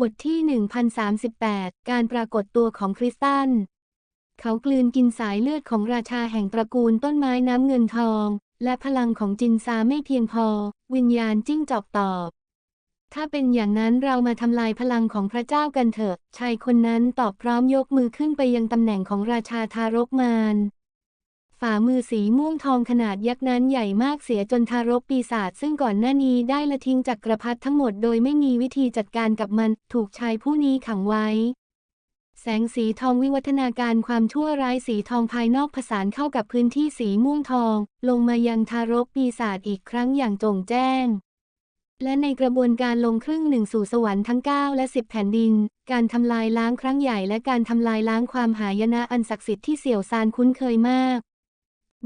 บทที่ 1038 การปรากฏตัวของคริสตัน เขากลืนกินสายเลือดของราชาแห่งตระกูลต้นไม้น้ำเงินทอง และพลังของจินซาไม่เพียงพอ วิญญาณจิ้งจอกตอบ ถ้าเป็นอย่างนั้นเรามาทำลายพลังของพระเจ้ากันเถอะ ชายคนนั้นตอบพร้อมยกมือขึ้นไปยังตำแหน่งของราชาทารกมาร ฝ่ามือสีม่วงทองขนาดยักษ์นั้นใหญ่มากเสียจนทารกปีศาจซึ่งก่อนหน้านี้ได้ละทิ้งจักรพรรดิทั้งหมดโดยไม่มีวิธีจัดการกับมัน ถูกชายผู้นี้ขังไว้ แสงสีทองวิวัฒนาการความชั่วร้ายสีทองภายนอกผสานเข้ากับพื้นที่สีม่วงทอง ลงมายังทารกปีศาจอีกครั้งอย่างจงแจ้งและในกระบวนการลงครึ่งหนึ่งสู่สวรรค์ทั้ง 9 และ 10 แผ่นดิน การทำลายล้างครั้งใหญ่และการทำลายล้างความหายนะอันศักดิ์สิทธิ์ที่เสี่ยวซานคุ้นเคยมาก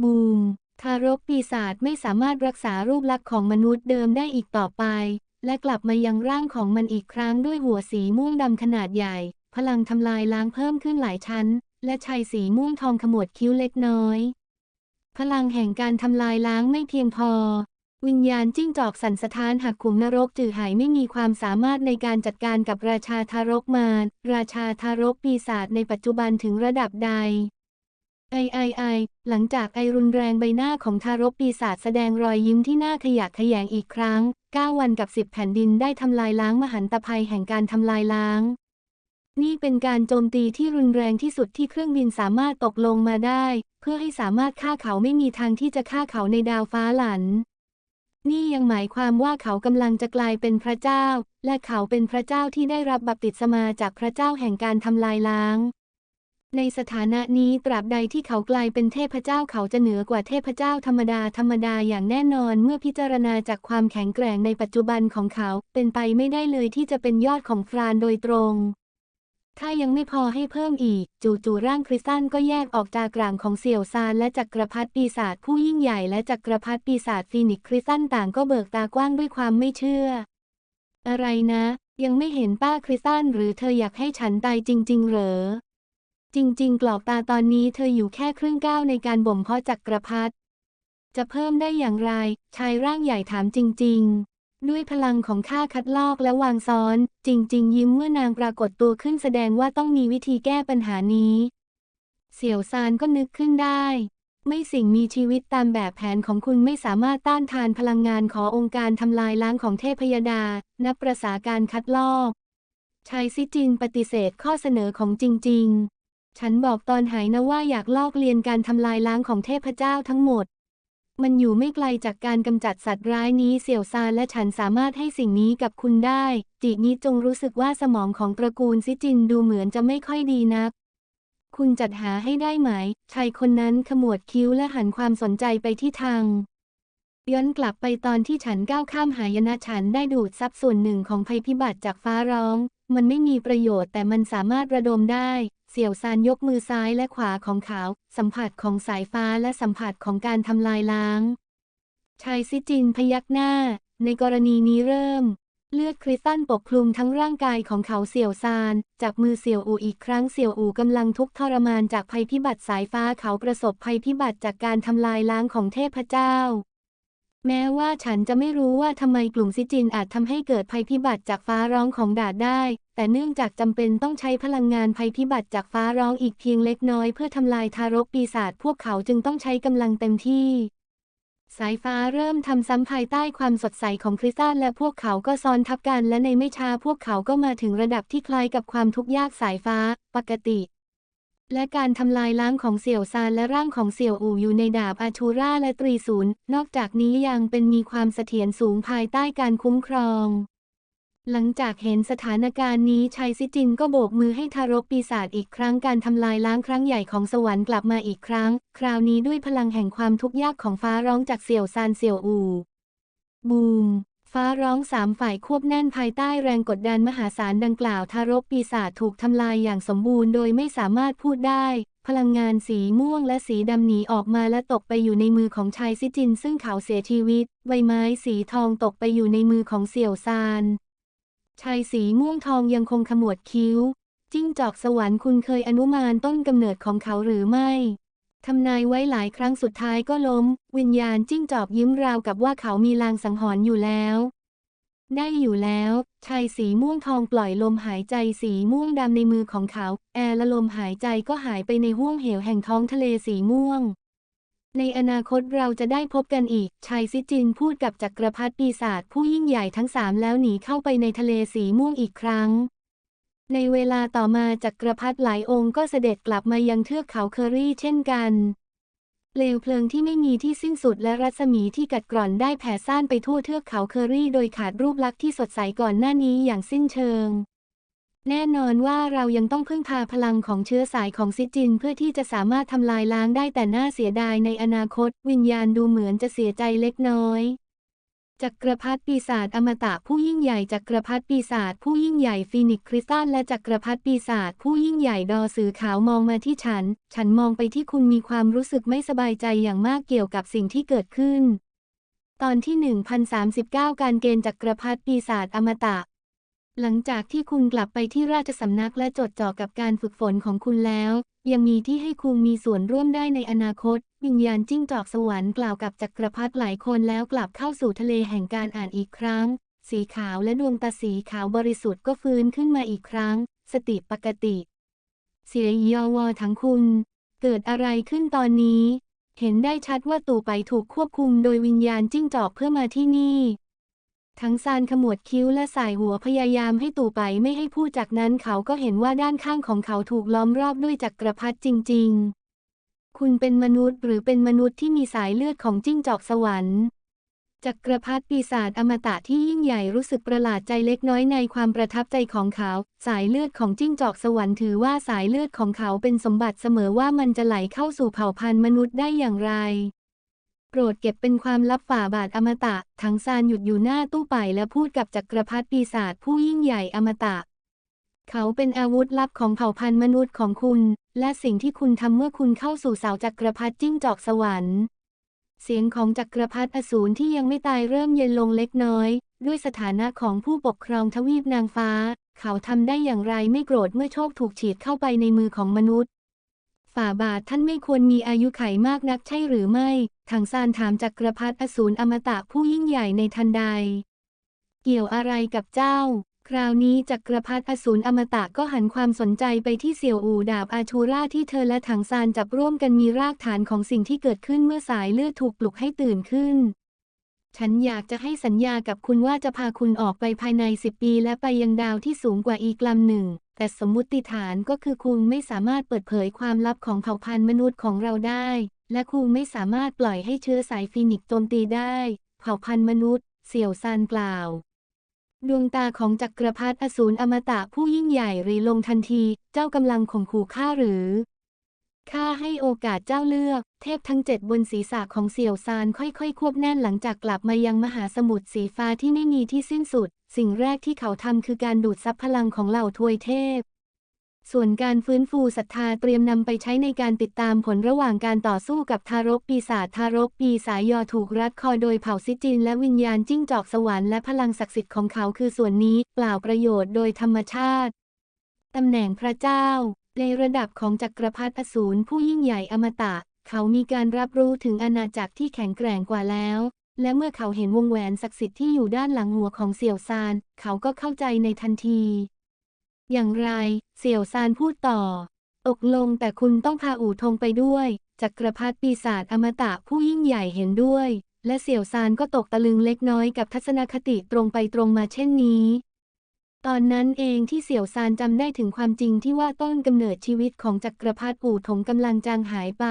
บูม ทารกปีศาจไม่สามารถรักษารูปลักษณ์ของมนุษย์เดิมได้อีกต่อไป และกลับมายังร่างของมันอีกครั้งด้วยหัวสีม่วงดำขนาดใหญ่ พลังทำลายล้างเพิ่มขึ้นหลายชั้น และชัยสีม่วงทองขมวดคิ้วเล็กน้อย พลังแห่งการทำลายล้างไม่เพียงพอ วิญญาณจิ้งจอกสันสถานหักขุมนรกจือหายไม่มีความสามารถในการจัดการกับราชาทารกมาร ราชาทารกปีศาจในปัจจุบันถึงระดับใด ไอไอไอ หลังจากไอรุนแรงใบหน้าของทารกปีศาจแสดงรอยยิ้มที่น่าขยะแขยงอีกครั้ง 9 วันกับ 10 แผ่นดินได้ทำลายล้างมหันตภัยแห่งการทำลายล้าง นี่เป็นการโจมตีที่รุนแรงที่สุดที่เครื่องบินสามารถตกลงมาได้ เพื่อให้สามารถฆ่าเขาไม่มีทางที่จะฆ่าเขาในดาวฟ้าหลัน นี่ยังหมายความว่าเขากำลังจะกลายเป็นพระเจ้า และเขาเป็นพระเจ้าที่ได้รับบัพติศมาจากพระเจ้าแห่งการทำลายล้าง ในสถานะนี้ตราบใดที่เขากลายเป็นเทพเจ้าเขาจะเหนือกว่าเทพเจ้าธรรมดาธรรมดาอย่างแน่นอนเมื่อพิจารณาจากความแข็งแกร่งในปัจจุบันของเขา เป็นไปไม่ได้เลยที่จะเป็นยอดของฟรานโดยตรง ถ้ายังไม่พอให้เพิ่มอีก จู่ๆร่างคริสตันก็แยกออกจากกลางของเสี่ยวซานและจักรพรรดิปีศาจผู้ยิ่งใหญ่และจักรพรรดิปีศาจฟีนิกซ์คริสตันต่างก็เบิกตากว้างด้วยความไม่เชื่อ อะไรนะ ยังไม่เห็นป้าคริสตันหรือเธออยากให้ฉันตายจริง ๆ เหรอ จริง ๆ กรอกตาตอนนี้เธออยู่แค่ครึ่งก้าวในการบ่มเพาะจักรพรรดิจะเพิ่มได้อย่างไร ชายร่างใหญ่ถามจริง ๆ ด้วยพลังของข้าคัดลอกและวางซ้อน จริง ๆ ยิ้มเมื่อนางปรากฏตัวขึ้นแสดงว่าต้องมีวิธีแก้ปัญหานี้ เสี่ยวซานก็นึกขึ้นได้ ไม่สิ่งมีชีวิตตามแบบแผนของคุณไม่สามารถต้านทานพลังงานขององค์การทำลายล้างของเทพยดา นับประสาการคัดลอกชายซิจินปฏิเสธข้อเสนอของจริง ๆ ฉันบอกตอนหายนะว่าอยากลอกเลียนการทำลายล้างของเทพเจ้าทั้งหมด มันอยู่ไม่ไกลจากการกำจัดสัตว์ร้ายนี้เสี่ยวซานและฉันสามารถให้สิ่งนี้กับคุณได้จินี้จงรู้สึกว่าสมองของตระกูลซิจินดูเหมือนจะไม่ค่อยดีนัก คุณจัดหาให้ได้ไหม ชายคนนั้นขมวดคิ้วและหันความสนใจไปที่ทางย้อนกลับไปตอนที่ฉันก้าวข้ามหายนะฉันได้ดูดซับส่วนหนึ่งของภัยพิบัติจากฟ้าร้อง มันไม่มีประโยชน์แต่มันสามารถระดมได้ เสี่ยวซานยกมือซ้ายและขวาของเขา สัมผัสของสายฟ้าและสัมผัสของการทำลายล้าง ชายซิจินพยักหน้า ในกรณีนี้เริ่ม เลือดคริสตัลปกคลุมทั้งร่างกายของเขาเสี่ยวซาน จับมือเสี่ยวอูอีกครั้งเสี่ยวอูกำลังทุกข์ทรมานจากภัยพิบัติสายฟ้าเขาประสบภัยพิบัติจากการทำลายล้างของเทพเจ้าแม้ว่าฉันจะไม่รู้ว่าทำไมกลุ่มซิจินอาจทำให้เกิดภัยพิบัติจากฟ้าร้องของดาดได้ แต่เนื่องจากจำเป็นต้องใช้พลังงานภัยพิบัติจากฟ้าร้องอีกเพียงเล็กน้อยเพื่อทำลายทารกปีศาจพวกเขาจึงต้องใช้กำลังเต็มที่ สายฟ้าเริ่มทำซ้ำภายใต้ความสดใสของคริสตัลและพวกเขาก็ซ้อนทับกันและในไม่ช้าพวกเขาก็มาถึงระดับที่คล้ายกับความทุกข์ยากสายฟ้า ปกติ และการทำลายล้างของเสี่ยวซานและร่างของเสี่ยวอู่อยู่ในดาบอาชูราและตรีศูนย์นอกจากนี้ยังเป็นมีความเสถียรสูงภายใต้การคุ้มครอง หลังจากเห็นสถานการณ์นี้ชายซิจินก็โบกมือให้ทารกปีศาจอีกครั้งการทำลายล้างครั้งใหญ่ของสวรรค์กลับมาอีกครั้ง คราวนี้ด้วยพลังแห่งความทุกข์ยากของฟ้าร้องจากเสี่ยวซานเสี่ยวอู บูม ฟ้าร้องสามฝ่ายควบแน่นภายใต้แรงกดดันมหาศาลดังกล่าว ทารกปีศาจถูกทำลายอย่างสมบูรณ์โดยไม่สามารถพูดได้ พลังงานสีม่วงและสีดำหนีออกมาและตกไปอยู่ในมือของชายซิจิน ซึ่งเขาเสียชีวิต ใบไม้สีทองตกไปอยู่ในมือของเสี่ยวซาน ชายสีม่วงทองยังคงขมวดคิ้ว จิ้งจอกสวรรค์คุณเคยอนุมานต้นกำเนิดของเขาหรือไม่ทำนายไว้หลายครั้งสุดท้ายก็ล้ม วิญญาณจิ้งจอกยิ้มราวกับว่าเขามีลางสังหรณ์อยู่แล้ว ได้อยู่แล้ว ชายสีม่วงทองปล่อยลมหายใจสีม่วงดำในมือของเขา แอร์และลมหายใจก็หายไปในห้วงเหวแห่งท้องทะเลสีม่วง ในอนาคตเราจะได้พบกันอีก ชายซิจินพูดกับจักรพรรดิปีศาจผู้ยิ่งใหญ่ทั้งสามแล้วหนีเข้าไปในทะเลสีม่วงอีกครั้ง ในเวลาต่อมาจักรพรรดิหลายองค์ก็เสด็จกลับมายังเทือกเขาเคอรี่เช่นกันเปลวเพลิงที่ไม่มีที่สิ้นสุดและรัศมีที่กัดกร่อนได้แผ่ซ่านไปทั่วเทือกเขาเคอรี่โดยขาดรูปลักษณ์ที่สดใสก่อนหน้านี้อย่างสิ้นเชิง แน่นอนว่าเรายังต้องพึ่งพาพลังของเชื้อสายของซิจิน เพื่อที่จะสามารถทำลายล้างได้แต่น่าเสียดายในอนาคต วิญญาณดูเหมือนจะเสียใจเล็กน้อยจักรพรรดิปีศาจอมตะผู้ยิ่งใหญ่จักรพรรดิปีศาจผู้ยิ่งใหญ่ฟีนิกซ์คริสตัลและจักรพรรดิปีศาจผู้ยิ่งใหญ่ดอสือขาวมองมาที่ฉัน ฉันมองไปที่คุณมีความรู้สึกไม่สบายใจอย่างมากเกี่ยวกับสิ่งที่เกิดขึ้น ตอนที่ 1039 การเกณฑ์จักรพรรดิปีศาจอมตะ หลังจากที่คุณกลับไปที่ราชสำนักและจดจ่อกับการฝึกฝนของคุณแล้ว ยังมีที่ให้คุณมีส่วนร่วมได้ในอนาคต วิญญาณจิ้งจอกสวรรค์กล่าวกับจักรพรรดิหลายคนแล้วกลับเข้าสู่ทะเลแห่งการอ่านอีกครั้ง สีขาวและดวงตาสีขาวบริสุทธิ์ก็ฟื้นขึ้นมาอีกครั้ง สติปกติ เสียยอวอทั้งคุณ เกิดอะไรขึ้นตอนนี้ เห็นได้ชัดว่าตู่ไปถูกควบคุมโดยวิญญาณจิ้งจอกเพื่อมาที่นี่ ทั้งซานขมวดคิ้วและสายหัวพยายามให้ตู่ไปไม่ให้พูดจากนั้นเขาก็เห็นว่าด้านข้างของเขาถูกล้อมรอบด้วยจักรพรรดิจริง ๆ คุณเป็นมนุษย์หรือเป็นมนุษย์ที่มีสายเลือดของจิ้งจอกสวรรค์จักรพรรดิปีศาจอมตะที่ยิ่งใหญ่รู้สึกประหลาดใจเล็กน้อยในความประทับใจของเขา สายเลือดของจิ้งจอกสวรรค์ถือว่าสายเลือดของเขาเป็นสมบัติเสมอว่ามันจะไหลเข้าสู่เผ่าพันธุ์มนุษย์ได้อย่างไร โปรดเก็บเป็นความลับฝ่าบาทอมตะทั้งซานหยุดอยู่หน้าตู้ไปและพูดกับจักรพรรดิปีศาจผู้ยิ่งใหญ่อมตะ เขาเป็นอาวุธลับของเผ่าพันธุ์มนุษย์ของคุณ และสิ่งที่คุณทำเมื่อคุณเข้าสู่เสาจักรพรรดิจิ้งจอกสวรรค์ เสียงของจักรพรรดิอสูรที่ยังไม่ตายเริ่มเย็นลงเล็กน้อย ด้วยสถานะของผู้ปกครองทวีปนางฟ้า เขาทำได้อย่างไรไม่โกรธเมื่อโชคถูกฉีดเข้าไปในมือของมนุษย์ฝ่าบาทท่านไม่ควรมีอายุไขมากนักใช่หรือไม่ ถังซานถามจักรพรรดิอสูรอมตะผู้ยิ่งใหญ่ในทันใด เกี่ยวอะไรกับเจ้า คราวนี้จักรพรรดิอสูรอมตะก็หันความสนใจไปที่เสี่ยวอูดาบอาชูราที่เธอและถังซานจับร่วมกันมีรากฐานของสิ่งที่เกิดขึ้นเมื่อสายเลือดถูกปลุกให้ตื่นขึ้น ฉันอยากจะให้สัญญากับคุณว่าจะพาคุณออกไปภายในสิบปีและไปยังดาวที่สูงกว่าอีกลำหนึ่ง แต่สมมุติฐานก็คือคุณไม่สามารถเปิดเผยความลับของเผ่าพันธุ์มนุษย์ของเราได้ และคุไม่สามารถปล่อยให้เชื้อสายฟีนิกซ์โจมตีได้ เผ่าพันธุ์มนุษย์ เสี่ยวซานกล่าว ดวงตาของจักรพรรดิอสูรอมตะผู้ยิ่งใหญ่รีลงทันที เจ้ากำลังข่มขู่ข้าหรือข้าให้โอกาสเจ้าเลือก เทพทั้งเจ็ดบนศีรษะของเสี่ยวซานค่อยๆ ควบแน่นหลังจากกลับมายังมหาสมุทรสีฟ้าที่ไม่มีที่สิ้นสุด สิ่งแรกที่เขาทำคือการดูดซับพลังของเหล่าทวยเทพ ส่วนการฟื้นฟูศรัทธาเตรียมนำไปใช้ในการติดตามผลระหว่างการต่อสู้กับทารกปีศาจทารกปีศาจยอถูกรัดคอโดยเผ่าซิจิน และวิญญาณจิ้งจอกสวรรค์และพลังศักดิ์สิทธิ์ของเขาคือส่วนนี้เปล่าประโยชน์โดยธรรมชาติตำแหน่งพระเจ้า ในระดับของจักรพรรดิอสูรผู้ยิ่งใหญ่อมตะ เขามีการรับรู้ถึงอาณาจักรที่แข็งแกร่งกว่าแล้ว และเมื่อเขาเห็นวงแหวนศักดิ์สิทธิ์ที่อยู่ด้านหลังหัวของเสี่ยวซาน เขาก็เข้าใจในทันที อย่างไร เสี่ยวซานพูดต่อ อกลงแต่คุณต้องพาอู่ทงไปด้วย จักรพรรดิปีศาจอมตะผู้ยิ่งใหญ่เห็นด้วย และเสี่ยวซานก็ตกตะลึงเล็กน้อยกับทัศนคติตรงไปตรงมาเช่นนี้ ตอนนั้นเองที่เสี่ยวซานจำได้ถึงความจริงที่ว่าต้นกำเนิดชีวิตของจักรพรรดิอู่ถงกำลังจางหายไป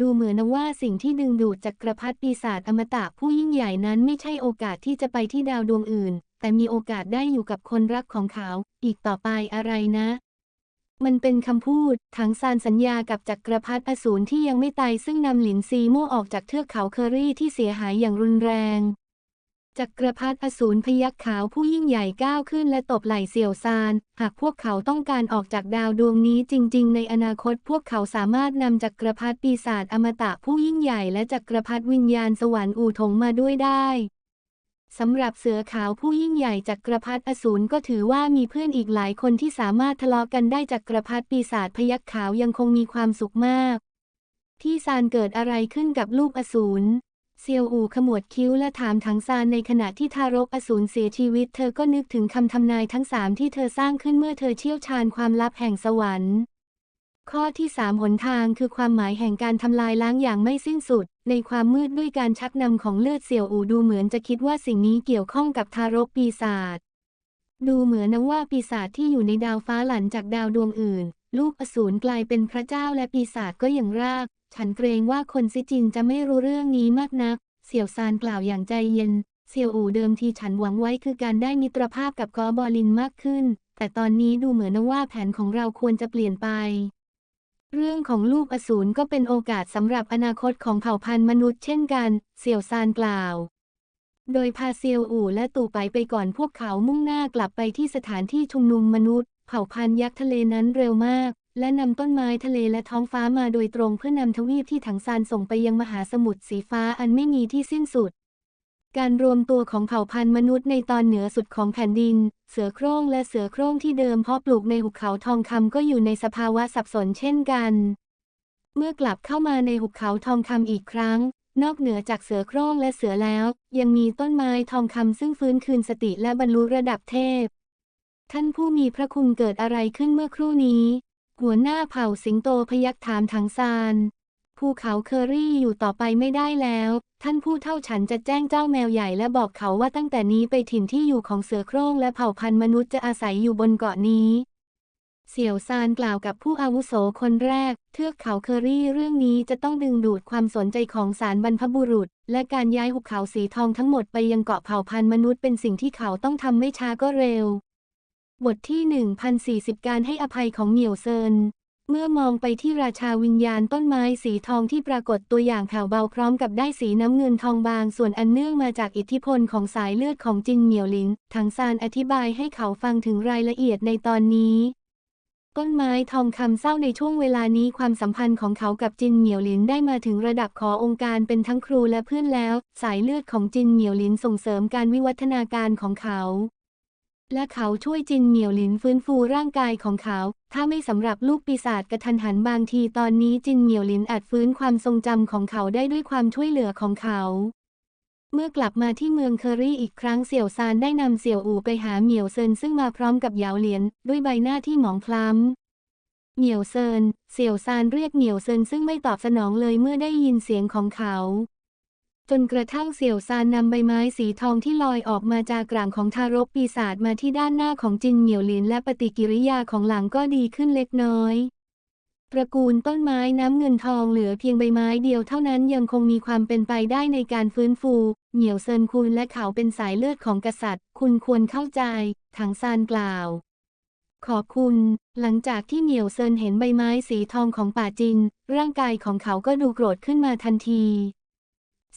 ดูเหมือนว่าสิ่งที่ดึงดูดจักรพรรดิปีศาจอมตะผู้ยิ่งใหญ่นั้นไม่ใช่โอกาสที่จะไปที่ดาวดวงอื่น แต่มีโอกาสได้อยู่กับคนรักของเขา อีกต่อไปอะไรนะ มันเป็นคำพูดถังซานสัญญากับจักรพรรดิอสูรที่ยังไม่ตายซึ่งนำหลินซีโม่ออกจากเทือกเขาเคอรี่ที่เสียหายอย่างรุนแรง จักรพรรดิอสูรพยักขาวผู้ยิ่งใหญ่ก้าวขึ้นและตบไหล่เสี่ยวซาน หากพวกเขาต้องการออกจากดาวดวงนี้จริง ๆ ในอนาคตพวกเขาสามารถนำจักรพรรดิปีศาจอมตะผู้ยิ่งใหญ่และจักรพรรดิวิญญาณสวรรค์อู่ถงมาด้วยได้สำหรับเสือขาวผู้ยิ่งใหญ่จักรพรรดิอสูรก็ถือว่ามีเพื่อนอีกหลายคนที่สามารถทะเลาะกันได้จักรพรรดิปีศาจพยักขาวยังคงมีความสุขมาก ที่ซานเกิดอะไรขึ้นกับลูกอสูร เซียวอูขมวดคิ้วและถามถังซานในขณะที่ทารกอสูรเสียชีวิต เธอก็นึกถึงคำทำนายทั้งสามที่เธอสร้างขึ้นเมื่อเธอเชี่ยวชาญความลับแห่งสวรรค์ ข้อที่สามหนทางคือความหมายแห่งการทำลายล้างอย่างไม่สิ้นสุด ในความมืดด้วยการชักนำของเลือดเสี่ยวอูดูเหมือนจะคิดว่าสิ่งนี้เกี่ยวข้องกับทารกปีศาจดูเหมือนนะว่าปีศาจที่อยู่ในดาวฟ้าหลันจากดาวดวงอื่น ลูกอสูรกลายเป็นพระเจ้าและปีศาจก็อย่างราก ฉันเกรงว่าคนซิจินจะไม่รู้เรื่องนี้มากนัก เสี่ยวซานกล่าวอย่างใจเย็น เสี่ยวอู่เดิมทีฉันหวังไว้คือการได้มิตรภาพกับกอบอลินมากขึ้น แต่ตอนนี้ดูเหมือนว่าแผนของเราควรจะเปลี่ยนไป เรื่องของลูกอสูรก็เป็นโอกาสสำหรับอนาคตของเผ่าพันธุ์มนุษย์เช่นกัน เสี่ยวซานกล่าว โดยพาเซียวอู่และตู่ไปไปก่อนพวกเขามุ่งหน้ากลับไปที่สถานที่ชุมนุมมนุษย์ เผ่าพันธุ์ยักษ์ทะเลนั้นเร็วมาก และนำต้นไม้ทะเลและท้องฟ้ามาโดยตรงเพื่อนำทวีปที่ถังซานส่งไปยังมหาสมุทรสีฟ้าอันไม่มีที่สิ้นสุด การรวมตัวของเผ่าพันธุ์มนุษย์ในตอนเหนือสุดของแผ่นดิน เสือโคร่งและเสือโคร่งที่เดิมเพาะปลูกในหุบเขาทองคำก็อยู่ในสภาวะสับสนเช่นกัน เมื่อกลับเข้ามาในหุบเขาทองคำอีกครั้ง นอกเหนือจากเสือโคร่งและเสือแล้ว ยังมีต้นไม้ทองคำซึ่งฟื้นคืนสติและบรรลุระดับเทพ ท่านผู้มีพระคุณเกิดอะไรขึ้นเมื่อครู่นี้ หัวหน้าเผ่าสิงโตพยักถามถังซานภูเขาเคอรี่อยู่ต่อไปไม่ได้แล้ว ท่านผู้เท่าฉันจะแจ้งเจ้าแมวใหญ่และบอกเขาว่าตั้งแต่นี้ไปถิ่นที่อยู่ของเสือโคร่งและเผ่าพันธุ์มนุษย์จะอาศัยอยู่บนเกาะนี้ เสี่ยวซานกล่าวกับผู้อาวุโสคนแรก เทือกเขาเคอรี่เรื่องนี้จะต้องดึงดูดความสนใจของสารบรรพบุรุษ และการย้ายหุบเขาสีทองทั้งหมดไปยังเกาะเผ่าพันธุ์มนุษย์เป็นสิ่งที่เขาต้องทำไม่ช้าก็เร็ว บทที่ 1040 การให้อภัยของเหมียวเซิน เมื่อมองไปที่ราชาวิญญาณต้นไม้สีทองที่ปรากฏตัวอย่างแผ่วเบาพร้อมกับได้สีน้ำเงินทองบาง ส่วนอันเนื่องมาจากอิทธิพลของสายเลือดของจินเหมียวหลิน ถังซานอธิบายให้เขาฟังถึงรายละเอียดในตอนนี้ ต้นไม้ทองคำเศร้าในช่วงเวลานี้ความสัมพันธ์ของเขากับจินเหมียวหลินได้มาถึงระดับขอองค์การเป็นทั้งครูและเพื่อนแล้ว สายเลือดของจินเหมียวหลินส่งเสริมการวิวัฒนาการของเขา และเขาช่วยจินเหมียวหลินฟื้นฟูร่างกายของเขา ถ้าไม่สำหรับลูกปีศาจกระทันหันบางทีตอนนี้จินเหมียวหลินอาจฟื้นความทรงจำของเขาได้ด้วยความช่วยเหลือของเขา เมื่อกลับมาที่เมืองเคอรี่อีกครั้งเสี่ยวซานได้นำเสี่ยวอู่ไปหาเหมียวเซินซึ่งมาพร้อมกับเหยาเหลียนด้วยใบหน้าที่หมองคล้ำเหมียวเซินเสี่ยวซานเรียกเหมียวเซินซึ่งไม่ตอบสนองเลยเมื่อได้ยินเสียงของเขา จนกระทั่งเสี่ยวซานนำใบไม้สีทองที่ลอยออกมาจากกลางของทารกปีศาจมาที่ด้านหน้าของจินเหมียวหลินและปฏิกิริยาของหลังก็ดีขึ้นเล็กน้อยตระกูลต้นไม้น้ำเงินทองเหลือเพียงใบไม้เดียวเท่านั้นยังคงมีความเป็นไปได้ในการฟื้นฟู เหมียวเซินคุณและเขาเป็นสายเลือดของกษัตริย์ คุณควรเข้าใจถังซานกล่าว ขอบคุณ หลังจากที่เหมียวเซินเห็นใบไม้สีทองของป่าจิน ร่างกายของเขาก็ดูโกรธขึ้นมาทันที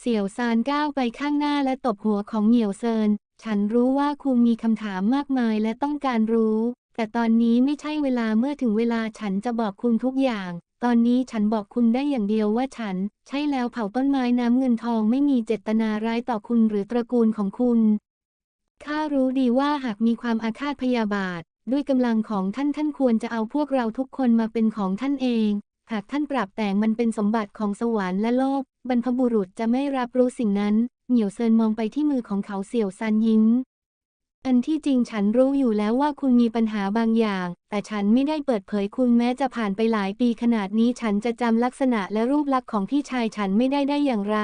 เสี่ยวซานก้าวไปข้างหน้าและตบหัวของเหมียวเซิน ฉันรู้ว่าคุณมีคำถามมากมายและต้องการรู้ แต่ตอนนี้ไม่ใช่เวลาเมื่อถึงเวลาฉันจะบอกคุณทุกอย่าง ตอนนี้ฉันบอกคุณได้อย่างเดียวว่าฉัน ใช่แล้วเผาต้นไม้น้ำเงินทองไม่มีเจตนาร้ายต่อคุณหรือตระกูลของคุณ ข้ารู้ดีว่าหากมีความอาฆาตพยาบาท ด้วยกำลังของท่านท่านควรจะเอาพวกเราทุกคนมาเป็นของท่านเอง หากท่านปรับแต่งมันเป็นสมบัติของสวรรค์และโลก บรรพบุรุษจะไม่รับรู้สิ่งนั้น เหนียวเซินมองไปที่มือของเขาเสี่ยวซันยิ้ม อันที่จริงฉันรู้อยู่แล้วว่าคุณมีปัญหาบางอย่าง แต่ฉันไม่ได้เปิดเผยคุณแม้จะผ่านไปหลายปีขนาดนี้ฉันจะจำลักษณะและรูปลักษณ์ของพี่ชายฉันไม่ได้ได้อย่างไร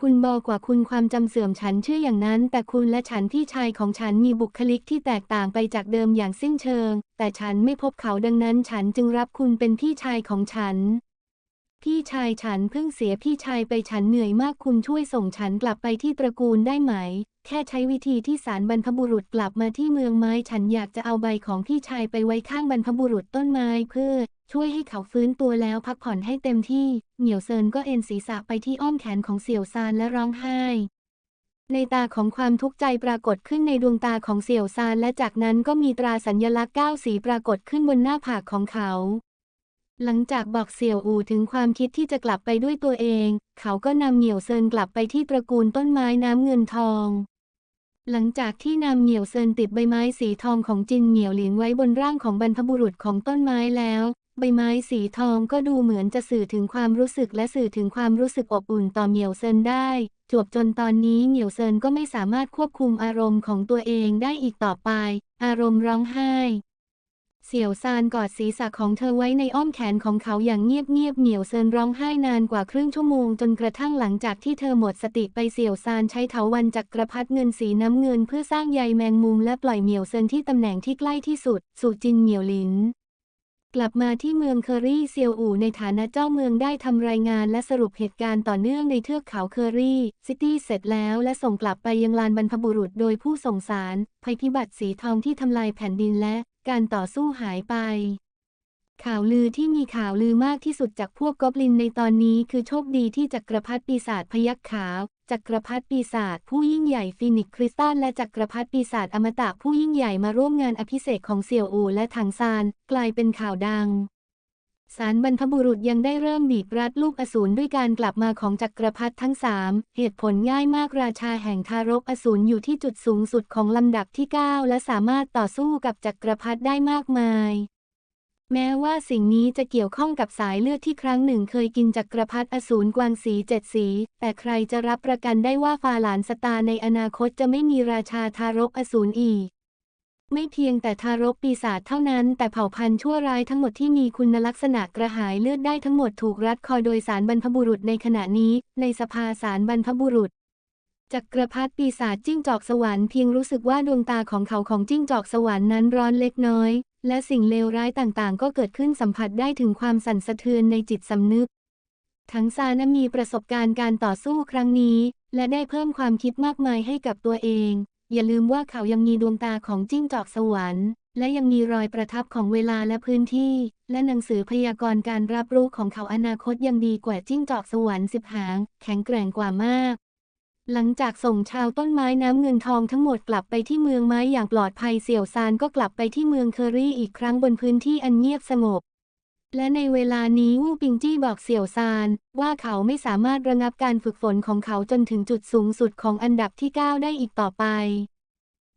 คุณบอกกว่าคุณความจำเสื่อมฉันเชื่ออย่างนั้น แต่คุณและฉันพี่ชายของฉันมีบุคลิกที่แตกต่างไปจากเดิมอย่างสิ้นเชิง แต่ฉันไม่พบเขาดังนั้นฉันจึงรับคุณเป็นพี่ชายของฉัน พี่ชายฉันเพิ่งเสียพี่ชายไปฉันเหนื่อยมากคุณช่วยส่งฉันกลับไปที่ตระกูลได้ไหม แค่ใช้วิธีที่สารบรรพบุรุษกลับมาที่เมืองไม้ ฉันอยากจะเอาใบของพี่ชายไปไว้ข้างบรรพบุรุษต้นไม้เพื่อ ช่วยให้เขาฟื้นตัวแล้วพักผ่อนให้เต็มที่ เหมียวเซินก็เอ็นศีรษะไปที่อ้อมแขนของเสี่ยวซานและร้องไห้ ในตาของความทุกข์ใจปรากฏขึ้นในดวงตาของเสี่ยวซานและจากนั้นก็มีตราสัญลักษณ์เก้าสีปรากฏขึ้นบนหน้าผากของเขา หลังจากบอกเสี่ยวอู่ถึงความคิดที่จะกลับไปด้วยตัวเอง เขาก็นำเหมียวเซินกลับไปที่ตระกูลต้นไม้น้ำเงินทอง หลังจากที่นำเหมียวเซินติดใบไม้สีทองของจินเหมียวหลินไว้บนร่างของบรรพบุรุษของต้นไม้แล้ว ใบไม้สีทองก็ดูเหมือนจะสื่อถึงความรู้สึกและสื่อถึงความรู้สึกอบอุ่นต่อเหมียวเซินได้ จวบจนตอนนี้เหมียวเซินก็ไม่สามารถควบคุมอารมณ์ของตัวเองได้อีกต่อไป อารมณ์ร้องไห้ เสี่ยวซานกอดศีรษะของเธอไว้ในอ้อมแขนของเขาอย่างเงียบๆเหมียวเซินร้องไห้นานกว่าครึ่งชั่วโมงจนกระทั่งหลังจากที่เธอหมดสติไปเสี่ยวซานใช้เถาวันจักรพรรดิเงินสีน้ำเงินเพื่อสร้างใยแมงมุมและปล่อยเหมียวเซินที่ตำแหน่งที่ใกล้ที่สุด สู่จินเหมียวหลิน กลับมาที่เมืองเคอรี่เซียวอู่ในฐานะเจ้าเมืองได้ทำรายงานและสรุปเหตุการณ์ต่อเนื่องในเทือกเขาเคอรี่ซิตี้เสร็จแล้วและส่งกลับไปยังลานบรรพบุรุษโดยผู้ส่งสารภัยพิบัติสีทองที่ทำลายแผ่นดินและ การต่อสู้หายไป ข่าวลือที่มีข่าวลือมากที่สุดจากพวกกอบลินในตอนนี้คือโชคดีที่จักรพรรดิปีศาจพยักขาว จักรพรรดิปีศาจผู้ยิ่งใหญ่ฟินิกคริสตัลและจักรพรรดิปีศาจอมตะผู้ยิ่งใหญ่มาร่วมงานอภิเษกของเสี่ยวอูและถังซาน กลายเป็นข่าวดัง สารบรรพบุรุษยังได้เริ่มบีบรัดลูกอสูรด้วยการกลับมาของจักรพรรดิทั้งสามเหตุผลง่ายมากราชาแห่งทารกอสูรอยู่ที่จุดสูงสุดของลำดับที่ 9 และสามารถต่อสู้กับจักรพรรดิได้มากมาย แม้ว่าสิ่งนี้จะเกี่ยวข้องกับสายเลือดที่ครั้งหนึ่งเคยกินจักรพรรดิอสูรกวางสีเจ็ดสี แต่ใครจะรับประกันได้ว่าฟาหลานสตาในอนาคตจะไม่มีราชาทารกอสูรอีก ไม่เพียงแต่ทารกปีศาจเท่านั้น แต่เผ่าพันธุ์ชั่วร้ายทั้งหมดที่มีคุณลักษณะกระหายเลือดได้ทั้งหมดถูกรัดคอโดยสารบรรพบุรุษในขณะนี้ ในสภาสารบรรพบุรุษจักรพรรดิปีศาจจิ้งจอกสวรรค์เพียงรู้สึกว่าดวงตาของเขาของจิ้งจอกสวรรค์นั้นร้อนเล็กน้อย และสิ่งเลวร้ายต่างๆ ก็เกิดขึ้นสัมผัสได้ถึงความสั่นสะเทือนในจิตสำนึก ทั้งซานะมีประสบการณ์การต่อสู้ครั้งนี้ และได้เพิ่มความคิดมากมายให้กับตัวเอง อย่าลืมว่าเขายังมีดวงตาของจิ้งจอกสวรรค์ และยังมีรอยประทับของเวลาและพื้นที่ และหนังสือพยากรณ์การรับรู้ของเขาอนาคตยังดีกว่าจิ้งจอกสวรรค์สิบหาง แข็งแกร่งกว่ามาก หลังจากส่งชาวต้นไม้น้ำเงินทองทั้งหมดกลับไปที่เมืองไม้อย่างปลอดภัยเสี่ยวซานก็กลับไปที่เมืองเคอรี่อีกครั้งบนพื้นที่อันเงียบสงบ และในเวลานี้วูปิงจี้บอกเสี่ยวซาน ว่าเขาไม่สามารถระงับการฝึกฝนของเขาจนถึงจุดสูงสุดของอันดับที่ 9 ได้อีกต่อไป